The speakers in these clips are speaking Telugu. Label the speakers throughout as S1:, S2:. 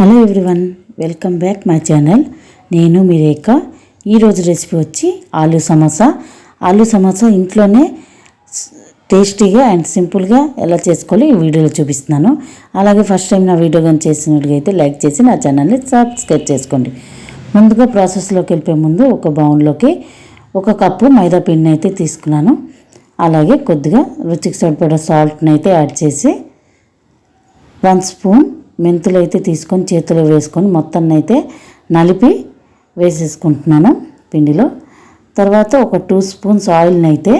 S1: Hello everyone welcome back my channel. నేను మీ రేఖ. ఈరోజు రెసిపీ వచ్చి ఆలూ సమోసా. ఆలూ సమోసా ఇంట్లోనే టేస్టీగా అండ్ సింపుల్గా ఎలా చేసుకోవాలో ఈ వీడియోలో చూపిస్తున్నాను. అలాగే ఫస్ట్ టైం నా వీడియో కానీ చేసినట్టుగా అయితే లైక్ చేసి నా ఛానల్ని సబ్స్క్రైబ్ చేసుకోండి. ముందుగా ప్రాసెస్లోకి వెళ్ళిపోయే ముందు ఒక బౌన్లోకి ఒక కప్పు మైదా పిండిని అయితే తీసుకున్నాను. అలాగే కొద్దిగా రుచికి సరిపడా సాల్ట్ని అయితే యాడ్ చేసి వన్ స్పూన్ మెంతులు అయితే తీసుకొని చేతిలో వేసుకొని మొత్తాన్ని అయితే నలిపి వేసేసుకుంటున్నాను పిండిలో. తర్వాత ఒక టూ స్పూన్స్ ఆయిల్ని అయితే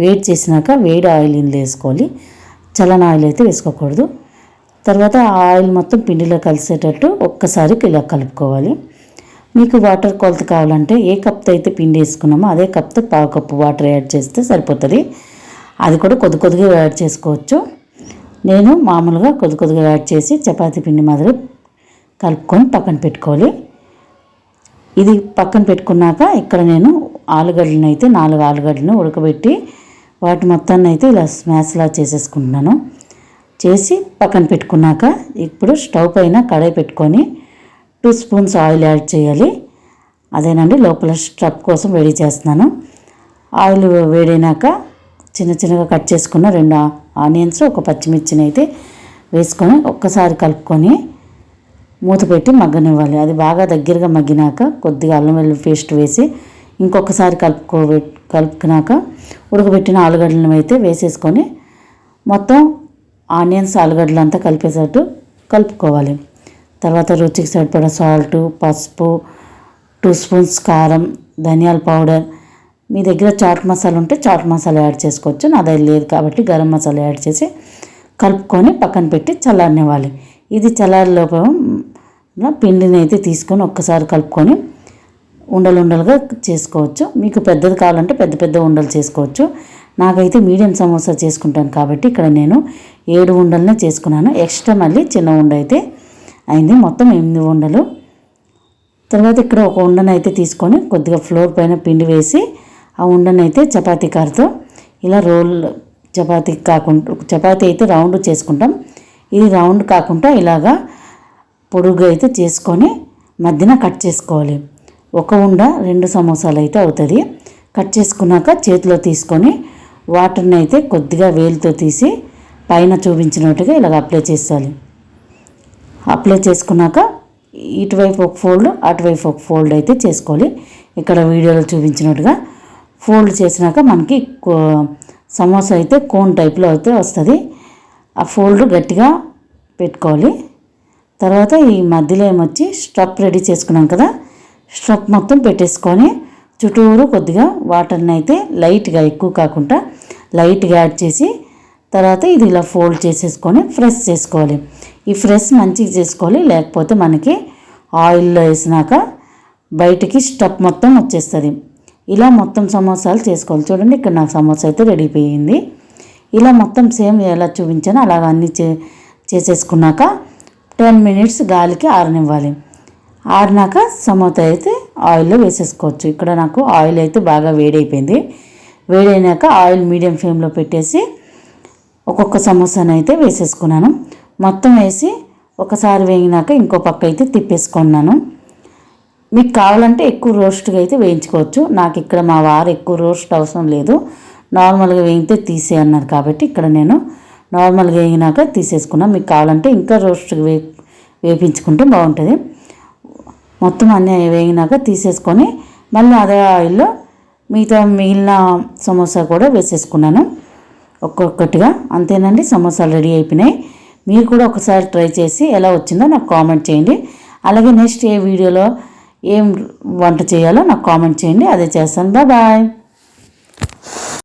S1: వేడి చేసినాక వేడి ఆయిల్ ఇందులో వేసుకోవాలి. చలన ఆయిల్ అయితే వేసుకోకూడదు. తర్వాత ఆ ఆయిల్ మొత్తం పిండిలో కలిసేటట్టు ఒక్కసారి ఇలా కలుపుకోవాలి. మీకు వాటర్ కొలత కావాలంటే ఏ కప్తో అయితే పిండి వేసుకున్నామో అదే కప్తో పావు కప్పు వాటర్ యాడ్ చేస్తే సరిపోతుంది. అది కూడా కొద్ది కొద్దిగా యాడ్ చేసుకోవచ్చు. నేను మామూలుగా కొద్ది కొద్దిగా యాడ్ చేసి చపాతీ పిండి మాదిరి కలుపుకొని పక్కన పెట్టుకోవాలి. ఇది పక్కన పెట్టుకున్నాక ఇక్కడ నేను ఆలుగడ్డలను అయితే నాలుగు ఆలుగడ్డలను ఉడకబెట్టి వాటి మొత్తాన్ని అయితే ఇలా స్మాష్లా చేసేసుకుంటున్నాను. చేసి పక్కన పెట్టుకున్నాక ఇప్పుడు స్టవ్ పైన కడాయి పెట్టుకొని టూ స్పూన్స్ ఆయిల్ యాడ్ చేయాలి. అదేనండి లోపల స్టఫ్ కోసం వేడి చేస్తున్నాను. ఆయిల్ వేడైనాక చిన్న చిన్నగా కట్ చేసుకున్న రెండు ఆనియన్స్ ఒక పచ్చిమిర్చిని అయితే వేసుకొని ఒక్కసారి కలుపుకొని మూత పెట్టి మగ్గనివ్వాలి. అది బాగా దగ్గరగా మగ్గినాక కొద్దిగా అల్లం వెల్లుల్లి పేస్ట్ వేసి ఇంకొకసారి కలుపుకో కలుపుకున్నాక ఉడకబెట్టిన ఆలుగడ్డలను అయితే వేసేసుకొని మొత్తం ఆనియన్స్ ఆలుగడ్డలు అంతా కలిపేటట్టు కలుపుకోవాలి. తర్వాత రుచికి సరిపడా సాల్ట్ పసుపు టూ స్పూన్స్ కారం ధనియాల పౌడర్ మీ దగ్గర చాట్ మసాలా ఉంటే చాట్ మసాలా యాడ్ చేసుకోవచ్చు. నా దగ్గర లేదు కాబట్టి గరం మసాలా యాడ్ చేసి కలుపుకొని పక్కన పెట్టి చల్లారనివ్వాలి. ఇది చల్లారిలోపు పిండిని అయితే తీసుకొని ఒక్కసారి కలుపుకొని ఉండలు ఉండలుగా చేసుకోవచ్చు. మీకు పెద్దది కావాలంటే పెద్ద పెద్ద ఉండలు చేసుకోవచ్చు. నాకైతే మీడియం సమోసా చేసుకుంటాను కాబట్టి ఇక్కడ నేను ఏడు ఉండలనే చేసుకున్నాను. ఎక్స్ట్రా మళ్ళీ చిన్న ఉండ అయితే అయింది. మొత్తం ఎనిమిది ఉండలు. తర్వాత ఇక్కడ ఒక ఉండనైతే తీసుకొని కొద్దిగా ఫ్లోర్ పైన పిండి వేసి ఆ ఉండనైతే చపాతీ కారతో ఇలా రోల్ చపాతీ కాకుండా చపాతీ అయితే రౌండ్ చేసుకుంటాం. ఇది రౌండ్ కాకుండా ఇలాగా పొడుగు అయితే చేసుకొని మధ్యన కట్ చేసుకోవాలి. ఒక ఉండ రెండు సమోసాలు అయితే అవుతుంది. కట్ చేసుకున్నాక చేతిలో తీసుకొని వాటర్ని అయితే కొద్దిగా వేలుతో తీసి పైన చూపించినట్టుగా ఇలాగ అప్లై చేసాలి అప్లై చేసుకున్నాక ఇటువైపు ఒక ఫోల్డ్ అటువైపు ఒక ఫోల్డ్ అయితే చేసుకోవాలి. ఇక్కడ వీడియోలో చూపించినట్టుగా ఫోల్డ్ చేసినాక మనకి కో- సమోసా అయితే కోన్ టైప్లో అయితే వస్తుంది. ఆ ఫోల్డ్ గట్టిగా పెట్టుకోవాలి. తర్వాత ఈ మధ్యలో ఏమొచ్చి స్టఫ్ రెడీ చేసుకున్నాం కదా స్టఫ్ మొత్తం పెట్టేసుకొని చుట్టూరు కొద్దిగా వాటర్ని అయితే లైట్గా ఎక్కువ కాకుండా లైట్గా యాడ్ చేసి తర్వాత ఇది ఇలా ఫోల్డ్ చేసేసుకొని ఫ్రెష్ చేసుకోవాలి. ఈ ఫ్రెష్ మంచిగా చేసుకోవాలి. లేకపోతే మనకి ఆయిల్లో వేసినాక బయటికి స్టఫ్ మొత్తం వచ్చేస్తుంది. ఇలా మొత్తం సమోసాలు చేసుకోవాలి. చూడండి ఇక్కడ నాకు సమోసా అయితే రెడీ అయిపోయింది ఇలా మొత్తం సేమ్ ఎలా చూపించానో అలాగ అన్నీ చే చేసేసుకున్నాక టెన్ మినిట్స్ గాలికి ఆరనివ్వాలి. ఆరినాక సమోసా అయితే ఆయిల్లో వేసేసుకోవచ్చు. ఇక్కడ నాకు ఆయిల్ అయితే బాగా వేడైపోయింది. వేడైనాక ఆయిల్ మీడియం ఫ్లేమ్లో పెట్టేసి ఒక్కొక్క సమోసాను అయితే వేసేసుకున్నాను. మొత్తం వేసి ఒకసారి వేగినాక ఇంకో పక్క అయితే తిప్పేసుకున్నాను. మీకు కావాలంటే ఎక్కువ రోస్ట్గా అయితే వేయించుకోవచ్చు. నాకు ఇక్కడ మా వారు ఎక్కువ రోస్ట్ అవసరం లేదు. నార్మల్గా వేయితే తీసే అన్నారు కాబట్టి ఇక్కడ నేను నార్మల్గా వేయినాక తీసేసుకున్నాను మీకు కావాలంటే ఇంకా రోస్ట్గా వే వేపించుకుంటే బాగుంటుంది. మొత్తం అన్నీ వేగినాక తీసేసుకొని మళ్ళీ అదే ఆయిల్లో మిగతా మిగిలిన సమోసా కూడా వేసేసుకున్నాను. ఒక్కొక్కటిగా అంతేనండి సమోసాలు రెడీ అయిపోయినాయి. మీరు కూడా ఒకసారి ట్రై చేసి ఎలా వచ్చిందో నాకు కామెంట్ చేయండి. అలాగే నెక్స్ట్ ఏ వీడియోలో ఏం వంట చేయాలో నాకు కామెంట్ చేయండి. అదే చేస్తాను. బాయ్